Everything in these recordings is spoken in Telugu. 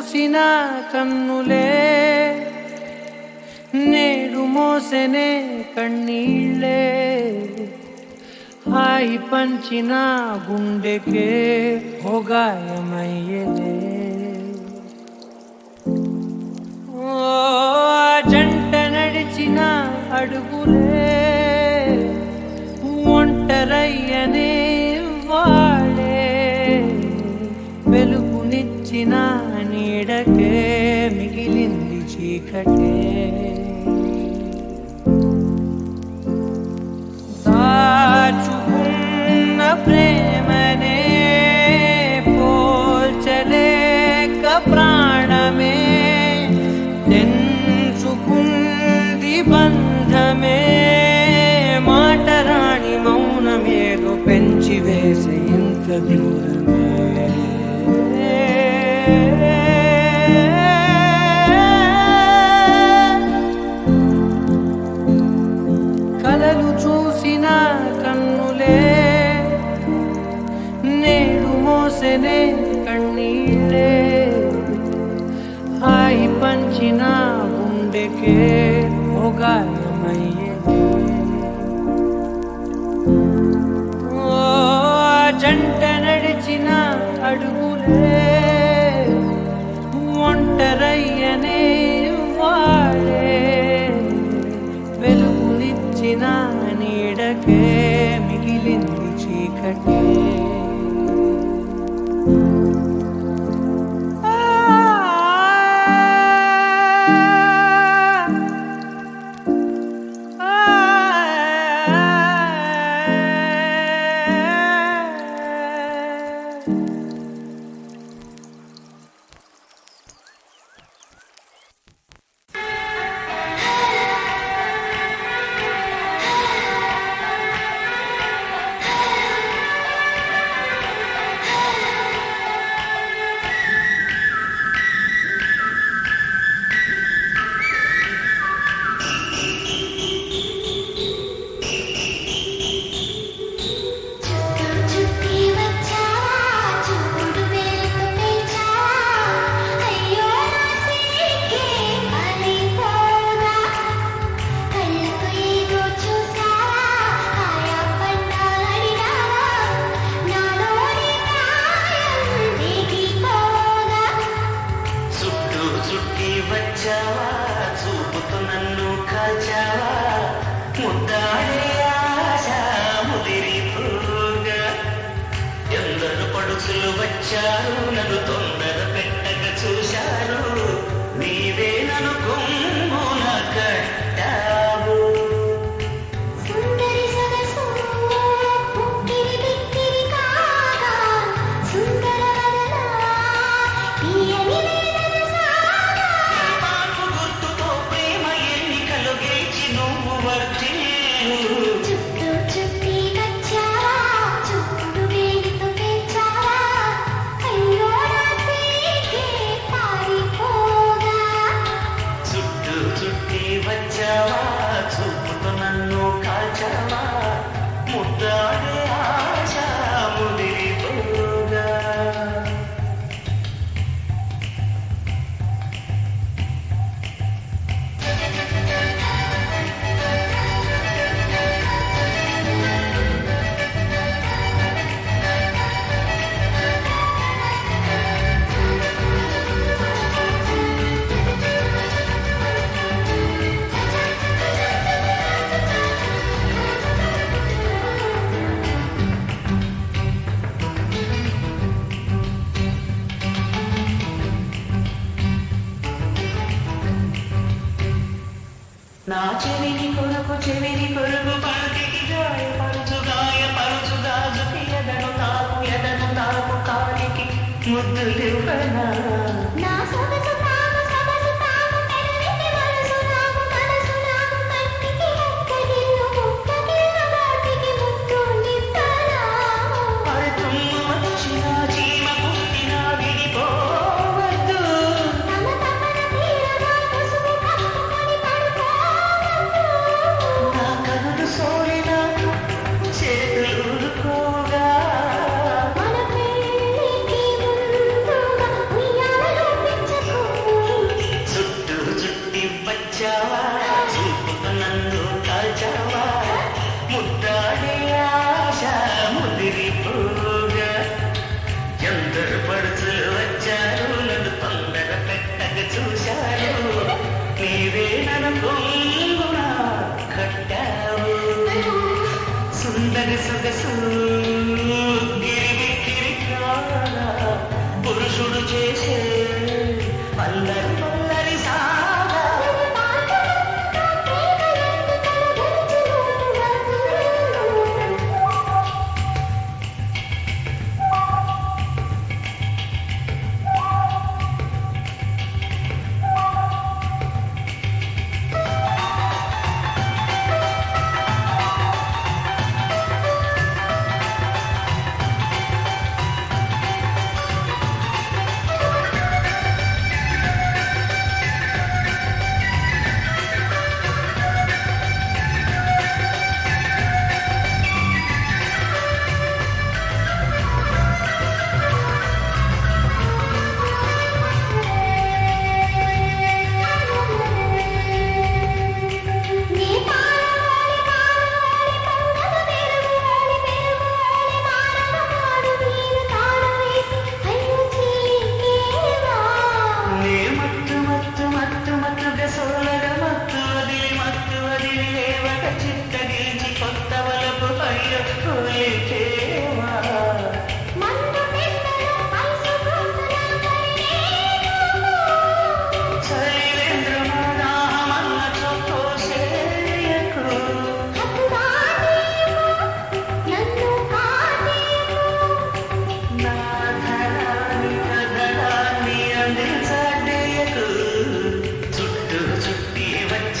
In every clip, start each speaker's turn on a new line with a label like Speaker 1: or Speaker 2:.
Speaker 1: మూసిన కన్నులే నేడు మోసనే కన్నీళ్ళే. హాయి పంచిన గుండెకే భోగాయమయ్యలే ఓ జంట నడిచిన అడుగులే ఒంటరయ్యనే వాడే. వెలుగునిచ్చిన చీకటే మిగిలింది చీకటే.
Speaker 2: கண்ணனே கண்ணீரே ಹಾಯಿ ಪಂಚಿನ ಗುಂಡೆಗೆ ಹೋಗಾಯ
Speaker 3: ಮೈಯೇ ಜಂಟ ನಡಿಚಿನ ಅಡುಗುಲೇ ಒಂಟರಯ್ಯನೇ ವಾಳೆ ಬೆಲುಗುಲಿಚ್ಚಿನ
Speaker 2: చుట్టి వచ్చావా?
Speaker 3: చూపుతూ నన్ను కాచావా ముద్దాడే ఆశ ఎందరు పడుచులు వచ్చారు నన్ను తొందర పెట్టక చూశారు. నీవేననుకున్నా ಮೊದಲು ಬಲ చేసే అందరూ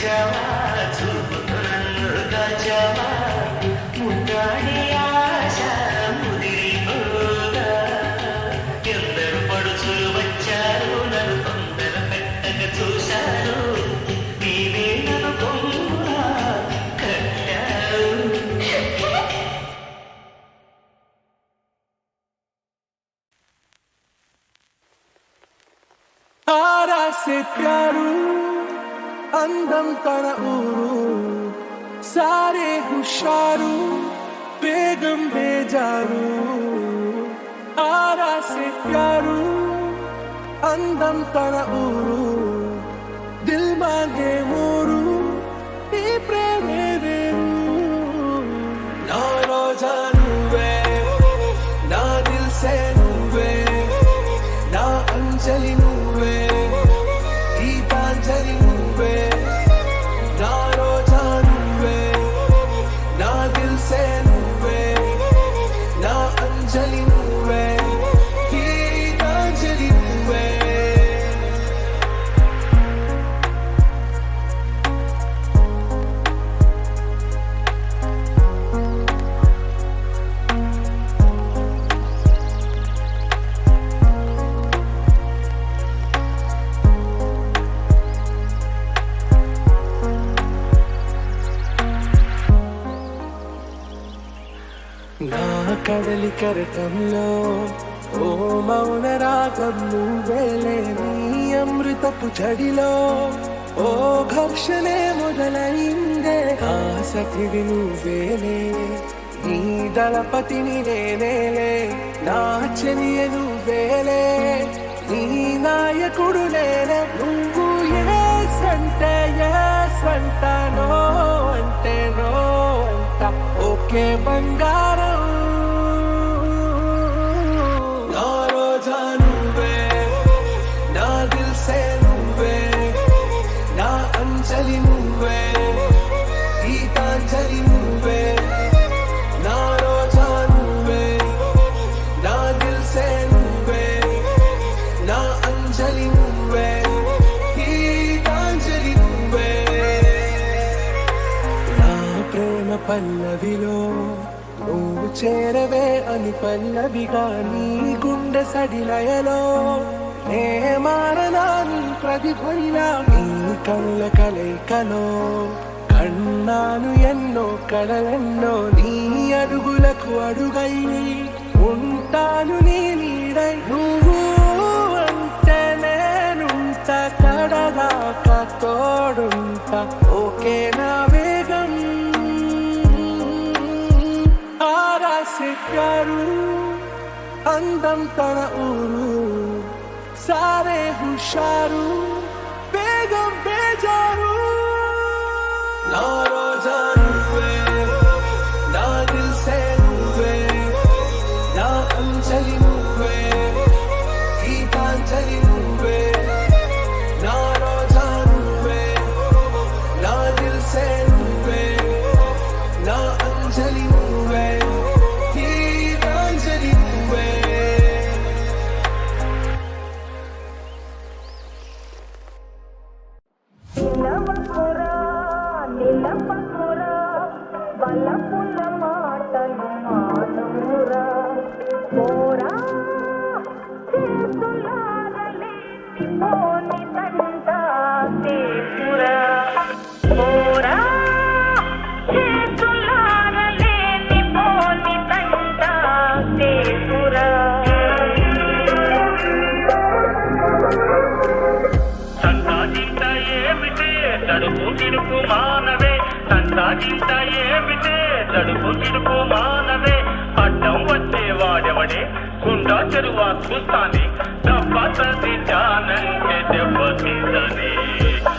Speaker 3: jealous. प्यारे
Speaker 2: हुशारू बेगम बेजारू आरा से प्यारू अंदम तन उरू दिल मांगे मोरू।
Speaker 3: నా
Speaker 4: ఓ మౌన రాగం నువ్వేలే అమృతపు చడిలో. ఓ ఘర్షణే మొదలైందే ఆసక్తివి నువ్వేలే నీ దళపతిని నేనేలే నా చెలియ నువ్వేలే నీ నాయకుడు నేనే నువ్వు ఏ సంటే ఏ సంటానో అంటే నో అంట. ఓకే బంగారం పల్లవిలో నువ్వు చేరవే అని పల్లవిగా నీ గుండె సడిలయలో. నే మారనా నీ ప్రతిఫలిలా నీ కళ్ళ కలయికలో. కన్నాను ఎన్నో కళలెన్నో నీ అడుగులకు అడుగై ఉంటాను నీ నీడై. నువ్వు అంటే నేనుంట కడదాకా తోడుంట. ఓకే నా garu andam tara uru sare
Speaker 5: husharu begam బలపుల
Speaker 6: తడుపు గిడుపు అడ్డం వచ్చేవాడెవడే గుండా చెరువా చూస్తాని దెబ్బ జానంటే దెబ్బతీసని దెబ్బతది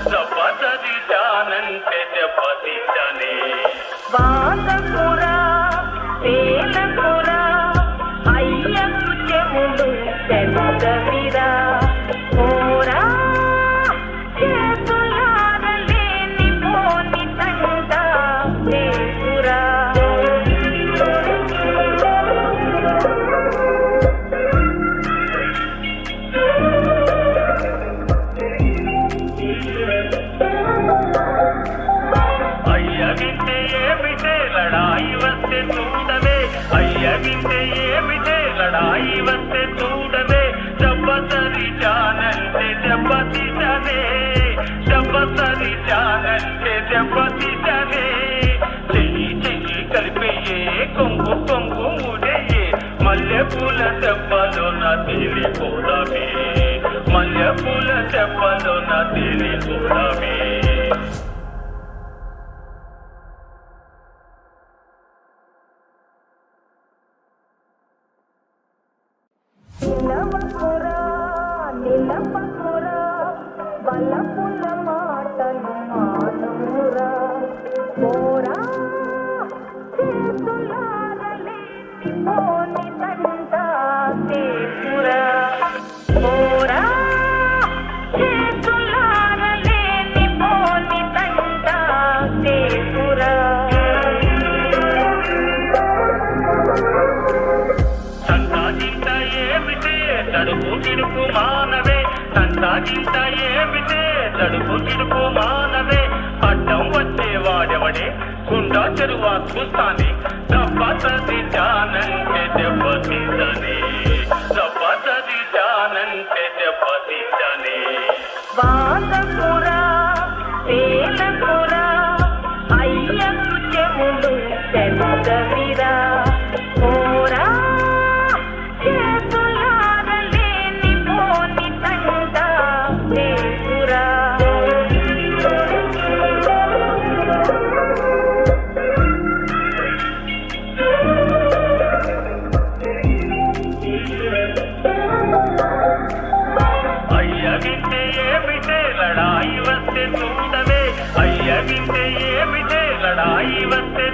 Speaker 6: దెబ్బలో నా తేలిపోదామే. మల్లె పూల దెబ్బలో నా తేలిపోదామే. సంతాజింత ఏమిటే? తడుపు గిడుపు మానవే అడ్డం వచ్చే వాడెవడే? గుండా చెరువా చూస్తానే. దెబ్బతది జానంటే దెబ్బ దెబ్బతది से ये लड़ाई वस्ते